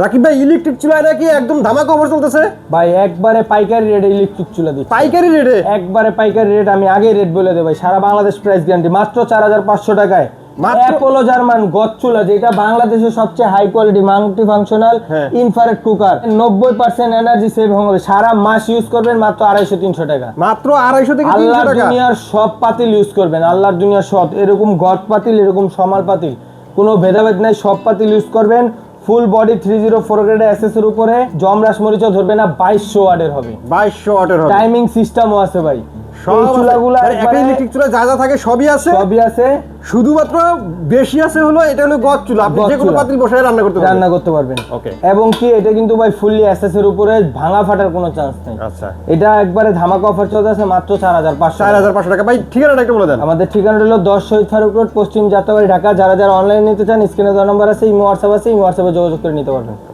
রাকিব ভাই ইলেকট্রিক চুলায় নাকি একদম ধামাকা অফার চলতেছে? ভাই একবারে পাইকারি রেটে ইলেকট্রিক চুলা পাইকারি রেটে একবারে পাইকারি রেট আমি আগে রেট বলে দেবো ভাই সারা বাংলাদেশ প্রাইস গ্যারান্টি মাত্র চার হাজার পাঁচশো টাকায়। অ্যাপোলো জার্মান যেটা বাংলাদেশের সবচেয়ে high quality multi functional cooker নব্বই পার্সেন্ট এনার্জি সেভ হবে সারা মাস ইউজ করবেন মাত্র আড়াইশো তিনশো টাকা। মাত্র আড়াইশো থেকে তিনশো আল্লাহর দুনিয়ার সব পাতিল ইউজ করবেন আল্লাহর দুনিয়ার সব এরকম গড পাতিল এরকম সমাল পাতিল কোনো ভেদাভেদ নাই সব পাতিল ইউজ করবেন। Full body three zero four grade SS এর উপরে জমরাস মরিচও ধরবে না বাইশশো ওয়ার্ডের হবে। বাইশশো ওয়াটের হবে। টাইমিং সিস্টেমও আছে ভাই। সব চুলাগুলো আছে। মানে একটা ইলেকট্রিক চুলা যা যা থাকে সবই আছে। সবই আছে। শুধুমাত্র বেশি আছে হলো এটা হলো গদ চুলা। আপনি যে কোনো পাতিল বসায় রান্না করতে পারবেন। রান্না করতে পারবেন। ওকে এবং কি এটা কিন্তু ভাই ফুললি এসএস এর উপরে ভাঙা ফাটার কোনো চান্স নেই। আচ্ছা। এটা একবারে ধামাকা অফার চলতেছে মাত্র চার হাজার পাঁচশো চার হাজার পাঁচশো টাকা। ভাই ঠিকানাটা একটু বলে দেন। আমাদের ঠিকানা হলো দশ শহীদ ফারুক রোড পশ্চিম যাত্রাবাড়ি ঢাকা। যারা যারা অনলাইন নিতে চান স্ক্রিনে দেওয়া নাম্বার আছে ইমো হোয়াটসঅ্যাপ আছে ইমো হোয়াটসঅ্যাপে যোগাযোগ করে নিতে পারবেন।